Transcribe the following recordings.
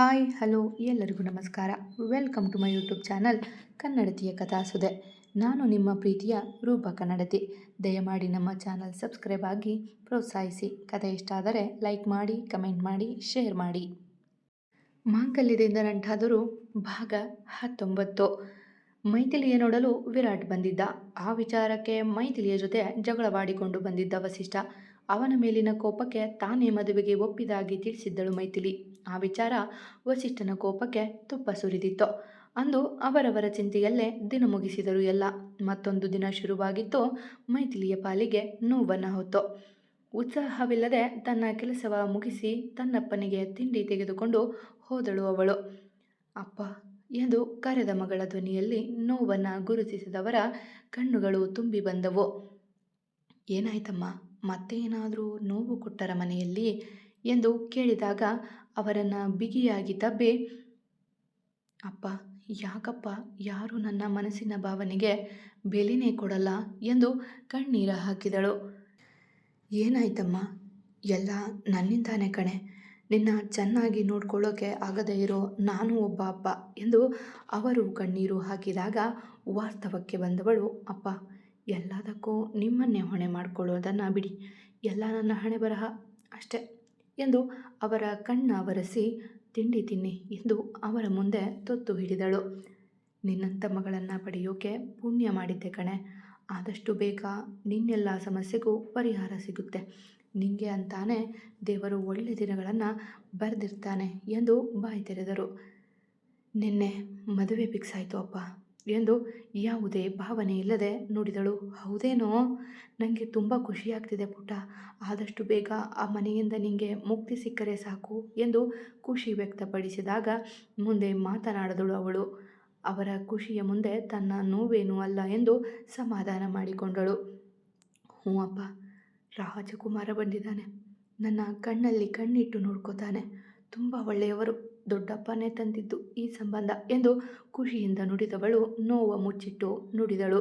Hi, hello, ಎಲ್ಲರಿಗೂ ನಮಸ್ಕಾರ. Welcome to my YouTube channel ಕನ್ನಡತಿಯ ಕಥಾಸುದೆ ನಾನು ನಿಮ್ಮ ಪ್ರೀತಿಯ ರೂಪ ಕನ್ನಡತಿ. ದಯಮಾಡಿ ನಮ್ಮ ಚಾನಲ್ ಸಬ್ಸ್ಕ್ರೈಬ್ ಆಗಿ ಪ್ರೋತ್ಸಾಹಿಸಿ. ಕಥೆ ಇಷ್ಟ ಆದರೆ ಲೈಕ್ ಮಾಡಿ, ಕಮೆಂಟ್ ಮಾಡಿ, ಶೇರ್ ಮಾಡಿ. ಮಾಂಗಲ್ಯದಿಂದ ನಂಟಾದರೂ ಭಾಗ ಹತ್ತೊಂಬತ್ತು. ಮೈಥಿಲಿಯ ನೋಡಲು ವಿರಾಟ್ ಬಂದಿದ್ದ. ಆ ವಿಚಾರಕ್ಕೆ ಮೈಥಿಲಿಯ ಜೊತೆ ಜಗಳವಾಡಿಕೊಂಡು ಬಂದಿದ್ದ ವಸಿಷ್ಠ. ಅವನ ಮೇಲಿನ ಕೋಪಕ್ಕೆ ತಾನೇ ಮದುವೆಗೆ ಒಪ್ಪಿದಾಗಿ ತಿಳಿಸಿದ್ದಳು ಮೈಥಿಲಿ. ಆ ವಿಚಾರ ವಸಿಷ್ಠನ ಕೋಪಕ್ಕೆ ತುಪ್ಪ ಸುರಿದಿತ್ತು. ಅಂದು ಅವರವರ ಚಿಂತೆಯಲ್ಲೇ ದಿನ ಮುಗಿಸಿದರು ಎಲ್ಲ ಮತ್ತೊಂದು ದಿನ ಶುರುವಾಗಿತ್ತು. ಮೈಥಿಲಿಯ ಪಾಲಿಗೆ ನೋವನ್ನು ಹೊತ್ತು. ಉತ್ಸಾಹವಿಲ್ಲದೆ ತನ್ನ ಕೆಲಸವ ಮುಗಿಸಿ ತನ್ನಪ್ಪನಿಗೆ ತಿಂಡಿ ತೆಗೆದುಕೊಂಡು ಹೋದಳು ಅವಳು. ಅಪ್ಪ, ಎಂದು ಕರೆದ ಮಗಳ ಧ್ವನಿಯಲ್ಲಿ ನೋವನ್ನು ಗುರುತಿಸಿದವರ ಕಣ್ಣುಗಳು ತುಂಬಿ ಬಂದವು. ಏನಾಯ್ತಮ್ಮ? ಮತ್ತೆ ಏನಾದರೂ ನೋವು ಕೊಟ್ಟರ ಮನೆಯಲ್ಲಿ? ಎಂದು ಕೇಳಿದಾಗ ಅವರನ್ನು ಬಿಗಿಯಾಗಿ ತಬ್ಬಿ ಅಪ್ಪ, ಯಾಕಪ್ಪ, ಯಾರು ನನ್ನ ಮನಸ್ಸಿನ ಭಾವನೆಗೆ ಬೆಲೆನೇ ಕೊಡಲ್ಲ ಎಂದು ಕಣ್ಣೀರ ಹಾಕಿದಳು. ಏನಾಯ್ತಮ್ಮ? ಎಲ್ಲ ನನ್ನಿಂದಾನೆ ಕಣೆ. ನಿನ್ನ ಚೆನ್ನಾಗಿ ನೋಡ್ಕೊಳ್ಳೋಕೆ ಆಗದೇ ಇರೋ ನಾನು ಒಬ್ಬ ಅಪ್ಪ ಎಂದು ಅವರು ಕಣ್ಣೀರು ಹಾಕಿದಾಗ ವಾಸ್ತವಕ್ಕೆ ಬಂದವಳು, ಅಪ್ಪ, ಎಲ್ಲದಕ್ಕೂ ನಿಮ್ಮನ್ನೇ ಹೊಣೆ ಮಾಡಿಕೊಳ್ಳೋದನ್ನು ಬಿಡಿ. ಎಲ್ಲ ನನ್ನ ಹಣೆ ಬರಹ ಅಷ್ಟೆ. ಎಂದು ಅವರ ಕಣ್ಣ ಒರೆಸಿ ತಿಂಡಿ ತಿನ್ನಿ ಎಂದು ಅವರ ಮುಂದೆ ತೊತ್ತು ಹಿಡಿದಳು. ನಿನ್ನಂಥ ಮಗಳನ್ನು ಪಡೆಯೋಕೆ ಪುಣ್ಯ ಮಾಡಿದ್ದೆ ಕಣೆ. ಆದಷ್ಟು ಬೇಗ ನಿನ್ನೆಲ್ಲ ಸಮಸ್ಯೆಗೂ ಪರಿಹಾರ ಸಿಗುತ್ತೆ. ನಿಂಗೆ ಅಂತಾನೆ ದೇವರು ಒಳ್ಳೆ ದಿನಗಳನ್ನು ಬರೆದಿರ್ತಾನೆ ಎಂದು ಬಾಯಿ ತೆರೆದರು. ನಿನ್ನೆ ಮದುವೆ ಫಿಕ್ಸ್ ಆಯಿತು ಅಪ್ಪ. ಎಂದು ಯಾವುದೇ ಭಾವನೆ ಇಲ್ಲದೆ ನುಡಿದಳು. ಹೌದೇನೋ? ನನಗೆ ತುಂಬ ಖುಷಿಯಾಗ್ತಿದೆ ಪುಟ್ಟ. ಆದಷ್ಟು ಬೇಗ ಆ ಮನೆಯಿಂದ ನಿನಗೆ ಮುಕ್ತಿ ಸಿಕ್ಕರೆ ಸಾಕು ಎಂದು ಖುಷಿ ವ್ಯಕ್ತಪಡಿಸಿದಾಗ ಮುಂದೆ ಮಾತನಾಡಿದಳು ಅವಳು. ಅವರ ಖುಷಿಯ ಮುಂದೆ ತನ್ನ ನೋವೇನೂ ಅಲ್ಲ ಎಂದು ಸಮಾಧಾನ ಮಾಡಿಕೊಂಡಳು. ಹ್ಞೂ ಅಪ್ಪ. ರಾಜಕುಮಾರ ಬಂದಿದ್ದಾನೆ. ನನ್ನ ಕಣ್ಣಲ್ಲಿ ಕಣ್ಣಿಟ್ಟು ನೋಡ್ಕೋತಾನೆ. ತುಂಬ ಒಳ್ಳೆಯವರು ದೊಡ್ಡಪ್ಪನೇ ತಂದಿದ್ದು ಈ ಸಂಬಂಧ ಎಂದು ಖುಷಿಯಿಂದ ನುಡಿದವಳು ನೋವ ಮುಚ್ಚಿಟ್ಟು ನುಡಿದಳು.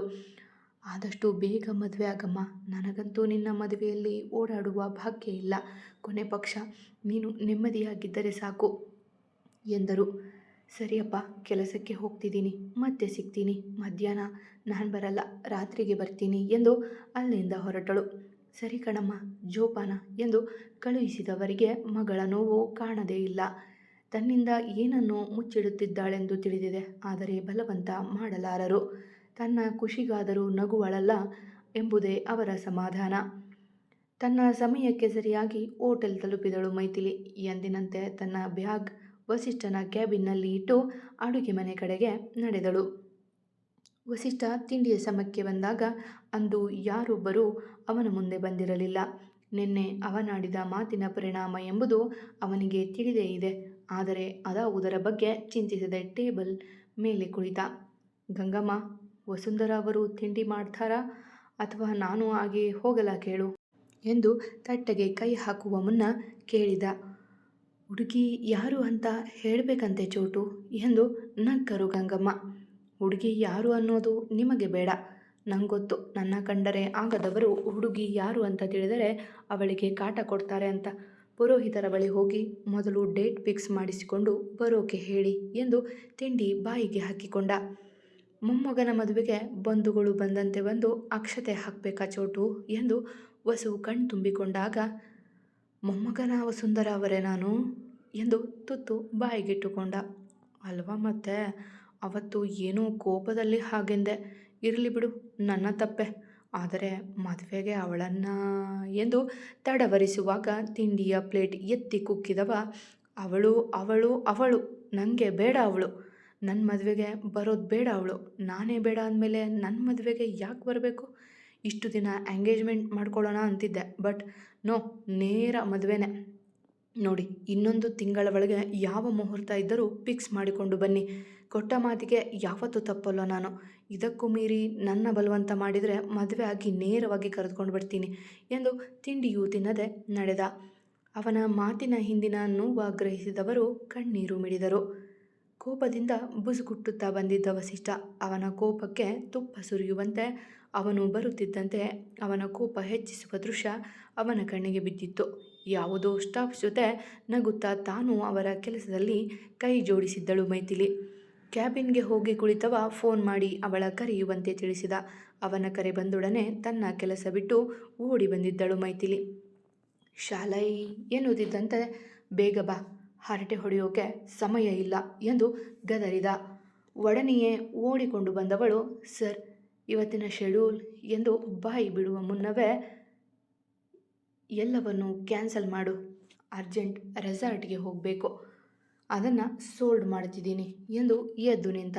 ಆದಷ್ಟು ಬೇಗ ಮದುವೆ ಆಗಮ್ಮ. ನನಗಂತೂ ನಿನ್ನ ಮದುವೆಯಲ್ಲಿ ಓಡಾಡುವ ಭಾಗ್ಯ ಇಲ್ಲ. ಕೊನೆ ಪಕ್ಷ, ನೀನು ನೆಮ್ಮದಿಯಾಗಿದ್ದರೆ ಸಾಕು ಎಂದರು. ಸರಿಯಪ್ಪ, ಕೆಲಸಕ್ಕೆ ಹೋಗ್ತಿದ್ದೀನಿ. ಮತ್ತೆ ಸಿಗ್ತೀನಿ. ಮಧ್ಯಾಹ್ನ ನಾನು ಬರಲ್ಲ. ರಾತ್ರಿಗೆ ಬರ್ತೀನಿ ಎಂದು ಅಲ್ಲಿಂದ ಹೊರಟಳು. ಸರಿ ಕಣಮ್ಮ ಜೋಪಾನ ಎಂದು ಕಳುಹಿಸಿದವರಿಗೆ ಮಗಳ ನೋವು ಕಾಣದೇ ಇಲ್ಲ. ತನ್ನಿಂದ ಏನನ್ನು ಮುಚ್ಚಿಡುತ್ತಿದ್ದಾಳೆಂದು ತಿಳಿದಿದೆ. ಆದರೆ ಬಲವಂತ ಮಾಡಲಾರರು. ತನ್ನ ಖುಷಿಗಾದರೂ ನಗುವಳಲ್ಲ ಎಂಬುದೇ ಅವರ ಸಮಾಧಾನ. ತನ್ನ ಸಮಯಕ್ಕೆ ಸರಿಯಾಗಿ ಹೋಟೆಲ್ ತಲುಪಿದಳು ಮೈಥಿಲಿ. ಎಂದಿನಂತೆ ತನ್ನ ಬ್ಯಾಗ್ ವಸಿಷ್ಠನ ಕ್ಯಾಬಿನ್ನಲ್ಲಿ ಇಟ್ಟು ಅಡುಗೆ ಮನೆ ಕಡೆಗೆ ನಡೆದಳು. ವಸಿಷ್ಠ ತಿಂಡಿಯ ಸಮಕ್ಕೆ ಬಂದಾಗ ಅಂದು ಯಾರೊಬ್ಬರೂ ಅವನ ಮುಂದೆ ಬಂದಿರಲಿಲ್ಲ. ನಿನ್ನೆ ಅವನಾಡಿದ ಮಾತಿನ ಪರಿಣಾಮ ಎಂಬುದು ಅವನಿಗೆ ತಿಳಿದೇ ಇದೆ. ಆದರೆ ಅದಾವುದರ ಬಗ್ಗೆ ಚಿಂತಿಸದೆ ಟೇಬಲ್ ಮೇಲೆ ಕುಳಿತ. ಗಂಗಮ್ಮ, ವಸುಂಧರ ಅವರು ತಿಂಡಿ ಮಾಡ್ತಾರಾ ಅಥವಾ ನಾನು ಹಾಗೆ ಹೋಗಲ ಕೇಳು ಎಂದು ತಟ್ಟೆಗೆ ಕೈ ಹಾಕುವ ಮುನ್ನ ಕೇಳಿದ. ಹುಡುಗಿ ಯಾರು ಅಂತ ಹೇಳಬೇಕಂತೆ ಚೋಟು ಎಂದು ನಕ್ಕರು ಗಂಗಮ್ಮ. ಹುಡುಗಿ ಯಾರು ಅನ್ನೋದು ನಿಮಗೆ ಬೇಡ. ನಂಗೊತ್ತು. ನನ್ನ ಕಂಡರೆ ಆಗದವರು ಹುಡುಗಿ ಯಾರು ಅಂತ ತಿಳಿದರೆ ಅವಳಿಗೆ ಕಾಟ ಕೊಡ್ತಾರೆ ಅಂತ. ಪುರೋಹಿತರ ಬಳಿ ಹೋಗಿ ಮೊದಲು ಡೇಟ್ ಫಿಕ್ಸ್ ಮಾಡಿಸಿಕೊಂಡು ಬರೋಕೆ ಹೇಳಿ ಎಂದು ತಿಂಡಿ ಬಾಯಿಗೆ ಹಾಕಿಕೊಂಡ. ಮೊಮ್ಮಗನ ಮದುವೆಗೆ ಬಂಧುಗಳು ಬಂದಂತೆ ಬಂದು ಅಕ್ಷತೆ ಹಾಕಬೇಕಾ ಚೋಟು ಎಂದು ವಸು ಕಣ್ ತುಂಬಿಕೊಂಡಾಗ, ಮೊಮ್ಮಗನ ವಸುಂಧರ ಅವರೇ ನಾನು? ಎಂದು ತುತ್ತು ಬಾಯಿಗಿಟ್ಟುಕೊಂಡ. ಅಲ್ವಾ ಮತ್ತೆ? ಅವತ್ತು ಏನೋ ಕೋಪದಲ್ಲಿ ಹಾಗೆಂದೆ. ಇರಲಿ ಬಿಡು, ನನ್ನ ತಪ್ಪೆ. ಆದರೆ ಮದುವೆಗೆ ಅವಳನ್ನು ಎಂದು ತಡವರಿಸುವಾಗ ತಿಂಡಿಯ ಪ್ಲೇಟ್ ಎತ್ತಿ ಕುಕ್ಕಿದವ. ಅವಳು ಅವಳು ಅವಳು. ನನಗೆ ಬೇಡ ಅವಳು. ನನ್ನ ಮದುವೆಗೆ ಬರೋದು ಬೇಡ ಅವಳು. ನಾನೇ ಬೇಡ ಅಂದಮೇಲೆ ನನ್ನ ಮದುವೆಗೆ ಯಾಕೆ ಬರಬೇಕು? ಇಷ್ಟು ದಿನ ಎಂಗೇಜ್ಮೆಂಟ್ ಮಾಡ್ಕೊಳ್ಳೋಣ ಅಂತಿದ್ದೆ. ಬಟ್ ನೋ, ನೇರ ಮದುವೆನೇ. ನೋಡಿ, ಇನ್ನೊಂದು ತಿಂಗಳ ಒಳಗೆ ಯಾವ ಮುಹೂರ್ತ ಇದ್ದರೂ ಫಿಕ್ಸ್ ಮಾಡಿಕೊಂಡು ಬನ್ನಿ. ಕೊಟ್ಟ ಮಾತಿಗೆ ಯಾವತ್ತೂ ತಪ್ಪಲ್ಲ ನಾನು. ಇದಕ್ಕೂ ಮೀರಿ ನನ್ನ ಬಲವಂತ ಮಾಡಿದರೆ ಮದುವೆ ಆಗಿ ನೇರವಾಗಿ ಕರೆದುಕೊಂಡು ಬಿಡ್ತೀನಿ ಎಂದು ತಿಂಡಿಯೂ ತಿನ್ನದೆ ನಡೆದ. ಅವನ ಮಾತಿನ ಹಿಂದಿನ ನೋವು ಗ್ರಹಿಸಿದವರು ಕಣ್ಣೀರು ಮಿಡಿದರು. ಕೋಪದಿಂದ ಬುಸುಗುಟ್ಟುತ್ತಾ ಬಂದಿದ್ದ ವಸಿಷ್ಠ ಅವನ ಕೋಪಕ್ಕೆ ತುಪ್ಪ ಸುರಿಯುವಂತೆ ಅವನು ಬರುತ್ತಿದ್ದಂತೆ ಅವನ ಕೋಪ ಹೆಚ್ಚಿಸುವ ದೃಶ್ಯ ಅವನ ಕಣ್ಣಿಗೆ ಬಿದ್ದಿತ್ತು. ಯಾವುದೋ ಸ್ಟಾಫ್ ಜೊತೆ ನಗುತ್ತಾ ತಾನು ಅವರ ಕೆಲಸದಲ್ಲಿ ಕೈ ಜೋಡಿಸಿದ್ದಳು ಮೈಥಿಲಿ. ಕ್ಯಾಬಿನ್ಗೆ ಹೋಗಿ ಕುಳಿತವ ಫೋನ್ ಮಾಡಿ ಅವಳ ಕರೆಯುವಂತೆ ತಿಳಿಸಿದ. ಅವನ ಕರೆ ಬಂದೊಡನೆ ತನ್ನ ಕೆಲಸ ಬಿಟ್ಟು ಓಡಿ ಬಂದಿದ್ದಳು ಮೈಥಿಲಿ. ಶಾಲೈ ಎನ್ನುತ್ತಿದ್ದಂತೆ ಬೇಗ ಬಾ. ಹರಟೆ ಹೊಡೆಯೋಕೆ ಸಮಯ ಇಲ್ಲ ಎಂದು ಗದರಿದ. ಒಡನೆಯೇ ಓಡಿಕೊಂಡು ಬಂದವಳು, ಸರ್, ಇವತ್ತಿನ ಶೆಡ್ಯೂಲ್ ಎಂದು ಬಾಯಿ ಬಿಡುವ ಮುನ್ನವೇ ಎಲ್ಲವನ್ನು ಕ್ಯಾನ್ಸಲ್ ಮಾಡು. ಅರ್ಜೆಂಟ್ ರೆಸಾರ್ಟ್ಗೆ ಹೋಗಬೇಕು. ಅದನ್ನು ಸೋಲ್ಡ್ ಮಾಡ್ತಿದ್ದೀನಿ ಎಂದು ಎದ್ದು ನಿಂತ.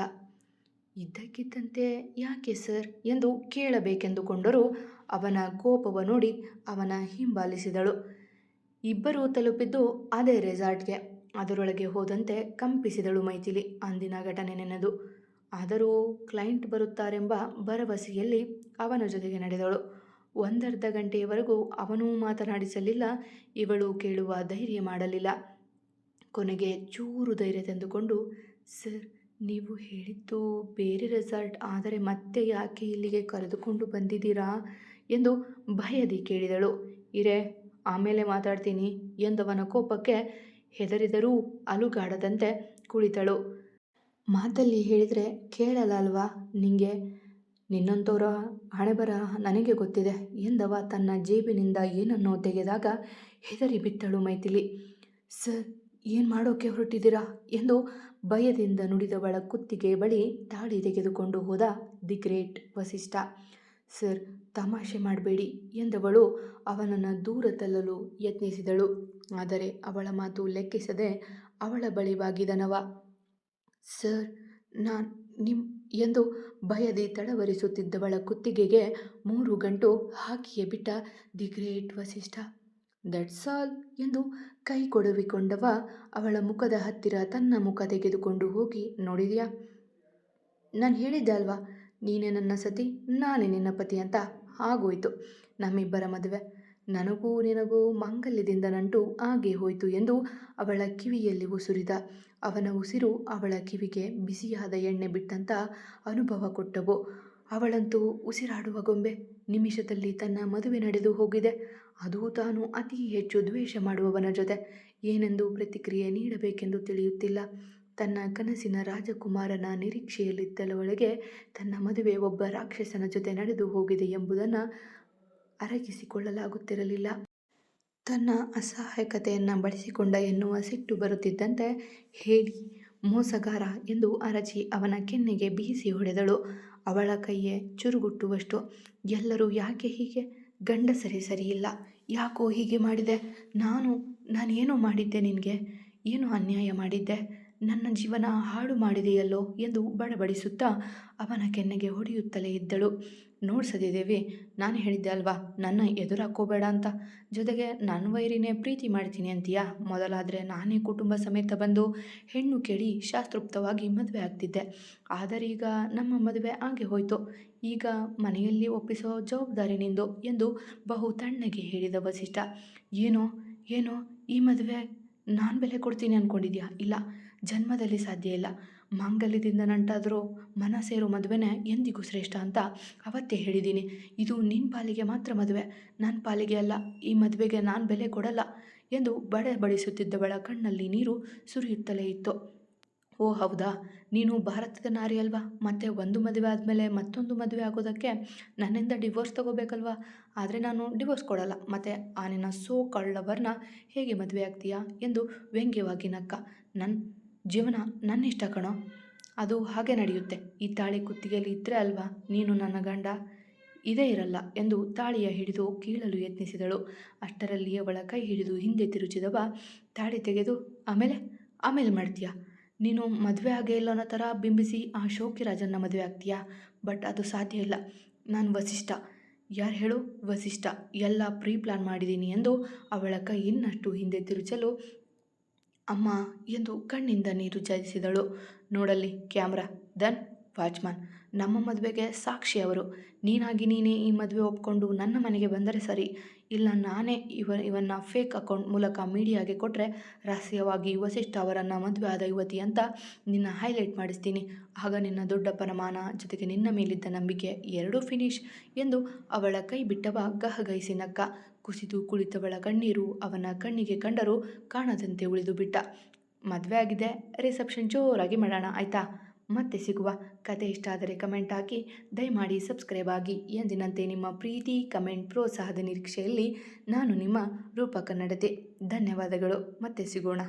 ಇದ್ದಕ್ಕಿದ್ದಂತೆ ಯಾಕೆ ಸರ್ ಎಂದು ಕೇಳಬೇಕೆಂದುಕೊಂಡರೂ ಅವನ ಕೋಪವ ನೋಡಿ ಅವನ ಹಿಂಬಾಲಿಸಿದಳು. ಇಬ್ಬರೂ ತಲುಪಿದ್ದು ಅದೇ ರೆಸಾರ್ಟ್ಗೆ. ಅದರೊಳಗೆ ಹೋದಂತೆ ಕಂಪಿಸಿದಳು ಮೈಥಿಲಿ ಅಂದಿನ ಘಟನೆ ನೆನೆದು. ಆದರೂ ಕ್ಲೈಂಟ್ ಬರುತ್ತಾರೆಂಬ ಭರವಸೆಯಲ್ಲಿ ಅವನ ಜೊತೆಗೆ ನಡೆದಳು. ಒಂದರ್ಧ ಗಂಟೆಯವರೆಗೂ ಅವನೂ ಮಾತನಾಡಿಸಲಿಲ್ಲ, ಇವಳು ಕೇಳುವ ಧೈರ್ಯ ಮಾಡಲಿಲ್ಲ. ಕೊನೆಗೆ ಚೂರು ಧೈರ್ಯ ತಂದುಕೊಂಡು, ಸರ್, ನೀವು ಹೇಳಿದ್ದು ಬೇರೆ ರೆಸಾರ್ಟ್ ಆದರೆ ಮತ್ತೆ ಯಾಕೆ ಇಲ್ಲಿಗೆ ಕರೆದುಕೊಂಡು ಬಂದಿದ್ದೀರಾ? ಎಂದು ಭಯದಿ ಕೇಳಿದಳು. ಇರೇ, ಆಮೇಲೆ ಮಾತಾಡ್ತೀನಿ ಎಂದವನ ಕೋಪಕ್ಕೆ ಹೆದರಿದರೂ ಅಲುಗಾಡದಂತೆ ಕುಳಿತಳು. ಮಾತಲ್ಲಿ ಹೇಳಿದರೆ ಕೇಳಲ್ಲ ಅಲ್ವಾ ನಿಂಗೆ? ನಿನ್ನಂಥವರ ಹಣೆಬರಹ ನನಗೆ ಗೊತ್ತಿದೆ ಎಂದವ ತನ್ನ ಜೇಬಿನಿಂದ ಏನನ್ನೋ ತೆಗೆದಾಗ ಹೆದರಿ ಬಿಟ್ಟಳು ಮೈಥಿಲಿ. ಸರ್, ಏನು ಮಾಡೋಕೆ ಹೊರಟಿದ್ದೀರಾ ಎಂದು ಭಯದಿಂದ ನುಡಿದವಳ ಕುತ್ತಿಗೆ ಬಳಿ ತಾಳಿ ತೆಗೆದುಕೊಂಡು ಹೋದ ದಿ ಗ್ರೇಟ್ ವಸಿಷ್ಠ. ಸರ್, ತಮಾಷೆ ಮಾಡಬೇಡಿ ಎಂದವಳು ಅವನನ್ನು ದೂರ ತಳ್ಳಲು ಯತ್ನಿಸಿದಳು. ಆದರೆ ಅವಳ ಮಾತು ಲೆಕ್ಕಿಸದೆ ಅವಳ ಬಳಿ ಬಾಗಿದನವ ಸರ್, ನಾನು ನಿಮ್ ಎಂದು ಭಯದಿ ತಡವರಿಸುತ್ತಿದ್ದವಳ ಕುತ್ತಿಗೆಗೆ ಮೂರು ಗಂಟು ಹಾಕಿಯೇ ಬಿಟ್ಟ the great Vasishtha, that's all ಎಂದು ಕೈ ಕೊಡುವಿಕೊಂಡವ ಅವಳ ಮುಖದ ಹತ್ತಿರ ತನ್ನ ಮುಖ ತೆಗೆದುಕೊಂಡು ಹೋಗಿ, ನೋಡಿದ್ಯಾ? ನಾನು ಹೇಳಿದ್ದೆ ಅಲ್ವಾ? ನೀನೇ ನನ್ನ ಸತಿ, ನಾನೇ ನಿನ್ನ ಪತಿ ಅಂತ? ಆಗೋಯ್ತು ನಮ್ಮಿಬ್ಬರ ಮದುವೆ. ನನಗೂ ನಿನಗೂ ಮಾಂಗಲ್ಯದಿಂದ ನಂಟು ಆಗೇ ಹೋಯಿತು ಎಂದು ಅವಳ ಕಿವಿಯಲ್ಲಿ ಉಸುರಿದ. ಅವನ ಉಸಿರು ಅವಳ ಕಿವಿಗೆ ಬಿಸಿಯಾದ ಎಣ್ಣೆ ಬಿಟ್ಟಂತ ಅನುಭವ ಕೊಟ್ಟವು. ಅವಳಂತೂ ಉಸಿರಾಡುವ ಗೊಂಬೆ ನಿಮಿಷದಲ್ಲಿ ತನ್ನ ಮದುವೆ ನಡೆದು ಹೋಗಿದೆ. ಅದು ತಾನು ಅತಿ ಹೆಚ್ಚು ದ್ವೇಷ ಮಾಡುವವನ ಜೊತೆ. ಏನೆಂದು ಪ್ರತಿಕ್ರಿಯೆ ನೀಡಬೇಕೆಂದು ತಿಳಿಯುತ್ತಿಲ್ಲ. ತನ್ನ ಕನಸಿನ ರಾಜಕುಮಾರನ ನಿರೀಕ್ಷೆಯಲ್ಲಿದ್ದವಳಿಗೆ ತನ್ನ ಮದುವೆ ಒಬ್ಬ ರಾಕ್ಷಸನ ಜೊತೆ ನಡೆದು ಹೋಗಿದೆ ಎಂಬುದನ್ನು ಅರಗಿಸಿಕೊಳ್ಳಲಾಗುತ್ತಿರಲಿಲ್ಲ. ತನ್ನ ಅಸಹಾಯಕತೆಯನ್ನು ಬಳಸಿಕೊಂಡ ಎನ್ನುವ ಸಿಟ್ಟು ಬರುತ್ತಿದ್ದಂತೆ ಹೇಳಿ, ಮೋಸಗಾರ ಎಂದು ಅರಚಿ ಅವನ ಕೆನ್ನೆಗೆ ಬೀಸಿ ಹೊಡೆದಳು. ಅವಳ ಕೈಯೇ ಚುರುಗುಟ್ಟುವಷ್ಟು, ಎಲ್ಲರೂ ಯಾಕೆ ಹೀಗೆ? ಗಂಡಸರೇ ಸರಿಯಿಲ್ಲ. ಯಾಕೋ ಹೀಗೆ ಮಾಡಿದೆ? ನಾನು, ನಾನೇನು ಮಾಡಿದ್ದೆ ನಿನಗೆ? ಏನು ಅನ್ಯಾಯ ಮಾಡಿದ್ದೆ? ನನ್ನ ಜೀವನ ಹಾಳು ಮಾಡಿದೆಯಲ್ಲೋ ಎಂದು ಬಡಬಡಿಸುತ್ತಾ ಅವನ ಕೆನ್ನೆಗೆ ಹೊಡೆಯುತ್ತಲೇ ಇದ್ದಳು. ನೋಡ್ಸದಿದ್ದೇವೆ ನಾನು ಹೇಳಿದ್ದೆ ಅಲ್ವಾ, ನನ್ನ ಎದುರಾಕೋಬೇಡ ಅಂತ. ಜೊತೆಗೆ ನನ್ನ ವೈರಿನೇ ಪ್ರೀತಿ ಮಾಡ್ತೀನಿ ಅಂತೀಯಾ? ಮೊದಲಾದರೆ ನಾನೇ ಕುಟುಂಬ ಸಮೇತ ಬಂದು ಹೆಣ್ಣು ಕೇಳಿ ಶಾಸ್ತ್ರೋಕ್ತವಾಗಿ ಮದುವೆ ಆಗ್ತಿದ್ದೆ. ಆದರೀಗ ನಮ್ಮ ಮದುವೆ ಆಗಿ ಹೋಯಿತು. ಈಗ ಮನೆಯಲ್ಲಿ ಒಪ್ಪಿಸೋ ಜವಾಬ್ದಾರಿ ನಿಂದು ಎಂದು ಬಹು ತಣ್ಣಗೆ ಹೇಳಿದ ವಸಿಷ್ಠ. ಏನೋ ಏನೋ, ಈ ಮದುವೆ ನಾನು ಬೆಲೆ ಕೊಡ್ತೀನಿ ಅಂದ್ಕೊಂಡಿದ್ಯಾ ಇಲ್ಲ, ಜನ್ಮದಲ್ಲಿ ಸಾಧ್ಯ ಇಲ್ಲ. ಮಾಂಗಲ್ಯದಿಂದ ನಂಟಾದರೂ ಮನ ಸೇರೋ ಮದುವೆನೇ ಎಂದಿಗೂ ಶ್ರೇಷ್ಠ ಅಂತ ಅವತ್ತೇ ಹೇಳಿದ್ದೀನಿ. ಇದು ನಿನ್ನ ಪಾಲಿಗೆ ಮಾತ್ರ ಮದುವೆ. ನನ್ನ ಪಾಲಿಗೆ ಅಲ್ಲ, ಈ ಮದುವೆಗೆ ನಾನು ಬೆಲೆ ಕೊಡಲ್ಲ ಎಂದು ಬಡೆ ಬಡಿಸುತ್ತಿದ್ದವಳ ಕಣ್ಣಲ್ಲಿ ನೀರು ಸುರಿಯುತ್ತಲೇ ಇತ್ತು. ಓ ಹೌದಾ, ನೀನು ಭಾರತದ ನಾರಿ ಅಲ್ವಾ? ಮತ್ತೆ ಒಂದು ಮದುವೆ ಆದಮೇಲೆ ಮತ್ತೊಂದು ಮದುವೆ ಆಗೋದಕ್ಕೆ ನನ್ನಿಂದ ಡಿವೋರ್ಸ್ ತಗೋಬೇಕಲ್ವಾ? ಆದರೆ ನಾನು ಡಿವೋರ್ಸ್ ಕೊಡಲ್ಲ. ಮತ್ತು ಆ ನಿನ್ನ ಸೋ ಕಳ್ಳವರ್ನ ಹೇಗೆ ಮದುವೆ ಆಗ್ತೀಯಾ ಎಂದು ವ್ಯಂಗ್ಯವಾಗಿ ನಕ್ಕ. ನನ್ನ ಜೀವನ ನನ್ನ ಇಷ್ಟ ಕಣೋ. ಅದು ಹಾಗೆ ನಡೆಯುತ್ತೆ. ಈ ತಾಳಿ ಕುತ್ತಿಗೆಯಲ್ಲಿ ಇದ್ದರೆ ಅಲ್ವಾ? ನೀನು ನನ್ನ ಗಂಡ. ಇದೇ ಇರಲ್ಲ ಎಂದು ತಾಳಿಯ ಹಿಡಿದು ಕೀಳಲು ಯತ್ನಿಸಿದಳು. ಅಷ್ಟರಲ್ಲಿ ಅವಳ ಕೈ ಹಿಡಿದು ಹಿಂದೆ ತಿರುಚಿದವ ತಾಳಿ ತೆಗೆದು, ಆಮೇಲೆ? ಆಮೇಲೆ ಮಾಡ್ತೀಯಾ? ನೀನು ಮದುವೆ ಆಗೇ ಇಲ್ಲ ಅನ್ನೋ ಥರ ಬಿಂಬಿಸಿ ಆ ಶೋಕಿರಾಜನ್ನ ಮದುವೆ ಆಗ್ತೀಯಾ? ಬಟ್ ಅದು ಸಾಧ್ಯ ಇಲ್ಲ. ನಾನು ವಸಿಷ್ಠ. ಯಾರು ಹೇಳು? ವಸಿಷ್ಠ. ಎಲ್ಲ ಪ್ರೀ ಪ್ಲಾನ್ ಮಾಡಿದ್ದೀನಿ ಎಂದು ಅವಳ ಕೈ ಇನ್ನಷ್ಟು ಹಿಂದೆ ತಿರುಚಲು ಅಮ್ಮ ಎಂದು ಕಣ್ಣಿಂದ ನೀರು ಜಾರಿಸಿದಳು ನೋಡಲ್ಲಿ ಕ್ಯಾಮ್ರಾ, ದನ್ ವಾಚ್ಮನ್ ನಮ್ಮ ಮದುವೆಗೆ ಸಾಕ್ಷಿ ಅವರು. ನೀನಾಗಿ ನೀನೇ ಈ ಮದುವೆ ಒಪ್ಕೊಂಡು ನನ್ನ ಮನೆಗೆ ಬಂದರೆ ಸರಿ. ಇಲ್ಲ, ನಾನೇ ಇವ, ಇವನ್ನ ಫೇಕ್ ಅಕೌಂಟ್ ಮೂಲಕ ಮೀಡಿಯಾಗೆ ಕೊಟ್ಟರೆ ರಹಸ್ಯವಾಗಿ ವಸಿಷ್ಠ ಅವರನ್ನು ಮದುವೆ ಆದ ಯುವತಿ ಅಂತ ನಿನ್ನ ಹೈಲೈಟ್ ಮಾಡಿಸ್ತೀನಿ. ಆಗ ನಿನ್ನ ದೊಡ್ಡ ಪರಮಾನ ಜೊತೆಗೆ ನಿನ್ನ ಮೇಲಿದ್ದ ನಂಬಿಕೆ ಎರಡೂ ಫಿನಿಶ್ ಎಂದು ಅವಳ ಕೈ ಬಿಟ್ಟವ ಗಹಗೈಸಿ ನಕ್ಕ ಕುಸಿದು ಕುಳಿತವಳ ಕಣ್ಣೀರು ಅವನ ಕಣ್ಣಿಗೆ ಕಂಡರೂ ಕಾಣದಂತೆ ಉಳಿದು ಬಿಟ್ಟ. ಮದುವೆ ಆಗಿದೆ, ರಿಸೆಪ್ಷನ್ ಜೋರಾಗಿ ಮಾಡೋಣ, ಆಯಿತಾ? ಮತ್ತೆ ಸಿಗುವ. ಕತೆ ಇಷ್ಟ ಆದರೆ ಕಮೆಂಟ್ ಹಾಕಿ. ದಯಮಾಡಿ ಸಬ್ಸ್ಕ್ರೈಬ್ ಆಗಿ. ಎಂದಿನಂತೆ ನಿಮ್ಮ ಪ್ರೀತಿ, ಕಮೆಂಟ್, ಪ್ರೋತ್ಸಾಹದ ನಿರೀಕ್ಷೆಯಲ್ಲಿ ನಾನು ನಿಮ್ಮ ರೂಪ ಕನ್ನಡತೆ ಧನ್ಯವಾದಗಳು. ಮತ್ತೆ ಸಿಗೋಣ.